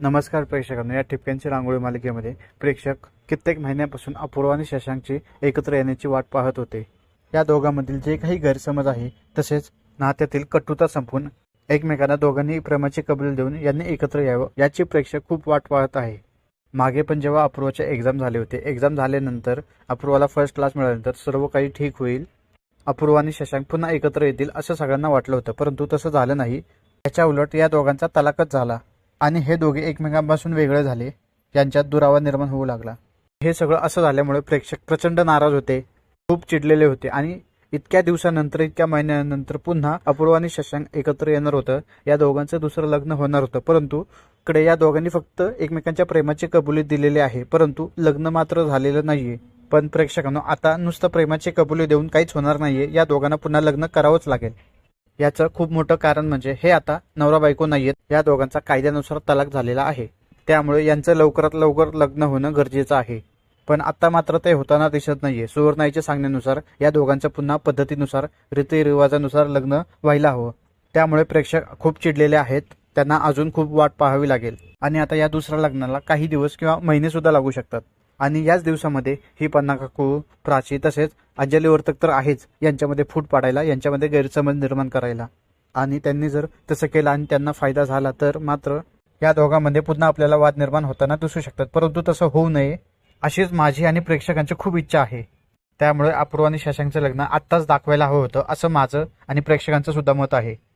नमस्कार प्रेक्षकांना या ठिपक्यांची रांगोळी मालिकेमध्ये प्रेक्षक कित्येक महिन्यापासून अपूर्व आणि शशांकची एकत्र येण्याची वाट पाहत होते. या दोघांमधील जे काही गैरसमज आहे तसेच नात्यातील कटुता संपून एकमेकांना दोघांनी प्रेमाची कबूल देऊन यांनी एकत्र यावं याची प्रेक्षक खूप वाट पाहत आहे. मागे पण जेव्हा अपूर्वाचे एक्झाम झाले होते एक्झाम झाल्यानंतर अपूर्वाला फर्स्ट क्लास मिळाल्यानंतर सर्व काही ठीक होईल? अपूर्व आणि शशांक पुन्हा एकत्र येतील असं सगळ्यांना वाटलं होतं परंतु तसं झालं नाही. त्याच्या उलट या दोघांचा तलाकच झाला. आणि हे दोघे एकमेकांपासून वेगळे झाले. यांच्यात दुरावा निर्माण होऊ लागला. हे सगळं असं झाल्यामुळे प्रेक्षक प्रचंड नाराज होते. खूप चिडलेले होते आणि इतक्या दिवसानंतर इतक्या महिन्यानंतर पुन्हा अपूर्व आणि शशांक एकत्र येणार होतं. या दोघांचं दुसरं लग्न होणार होतं. परंतु कडे या दोघांनी फक्त एकमेकांच्या प्रेमाची कबुली दिलेली आहे. परंतु लग्न मात्र झालेलं नाहीये. पण प्रेक्षकांना आता नुसतं प्रेमाची कबुली देऊन काहीच होणार नाहीये. या दोघांना पुन्हा लग्न करावंच लागेल. याचं खूप मोठं कारण म्हणजे हे आता नवरा बायको नाहीयेत. या दोघांचा कायद्यानुसार तलाक झालेला आहे. त्यामुळे यांचं लवकरात लवकर लग्न होणं गरजेचं आहे. पण आता मात्र ते होताना दिसत नाहीये. सुवर्णाईच्या सांगण्यानुसार या दोघांचं पुन्हा पद्धतीनुसार रीतिरिवाजानुसार लग्न व्हायला हवं. त्यामुळे प्रेक्षक खूप चिडलेले आहेत. त्यांना अजून खूप वाट पाहावी लागेल. आणि आता या दुसऱ्या लग्नाला काही दिवस किंवा महिने सुद्धा लागू शकतात. आणि याच दिवसामध्ये ही पन्ना काकू प्राची तसेच अजली वर्तक तर आहेच यांच्यामध्ये फूट पाडायला यांच्यामध्ये गैरसमज निर्माण करायला. आणि त्यांनी जर तसं केलं आणि त्यांना फायदा झाला तर मात्र या दोघांमध्ये पुन्हा आपल्याला वाद निर्माण होताना दिसू शकतात. परंतु तसं होऊ नये अशीच माझी आणि प्रेक्षकांची खूप इच्छा आहे. त्यामुळे अपूर्व आणि शशांकचं लग्न आत्ताच दाखवायला हवं होतं असं माझं आणि प्रेक्षकांचं सुद्धा मत आहे.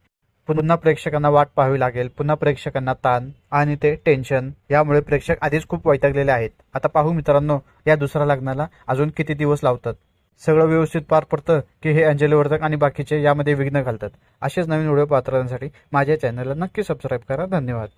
पुन्हा प्रेक्षकांना वाट पाहावी लागेल पुन्हा प्रेक्षकांना ताण आणि ते टेन्शन यामुळे प्रेक्षक आधीच खूप वैतागलेले आहेत. आता पाहू मित्रांनो या दुसऱ्या लग्नाला अजून किती दिवस लावतात? सगळं व्यवस्थित पार पडतं की हे अंजली वर्धक आणि बाकीचे यामध्ये विघ्न घालतात? असेच नवीन व्हिडिओ पात्रांसाठी माझ्या चॅनलला नक्की सबस्क्राईब करा. धन्यवाद.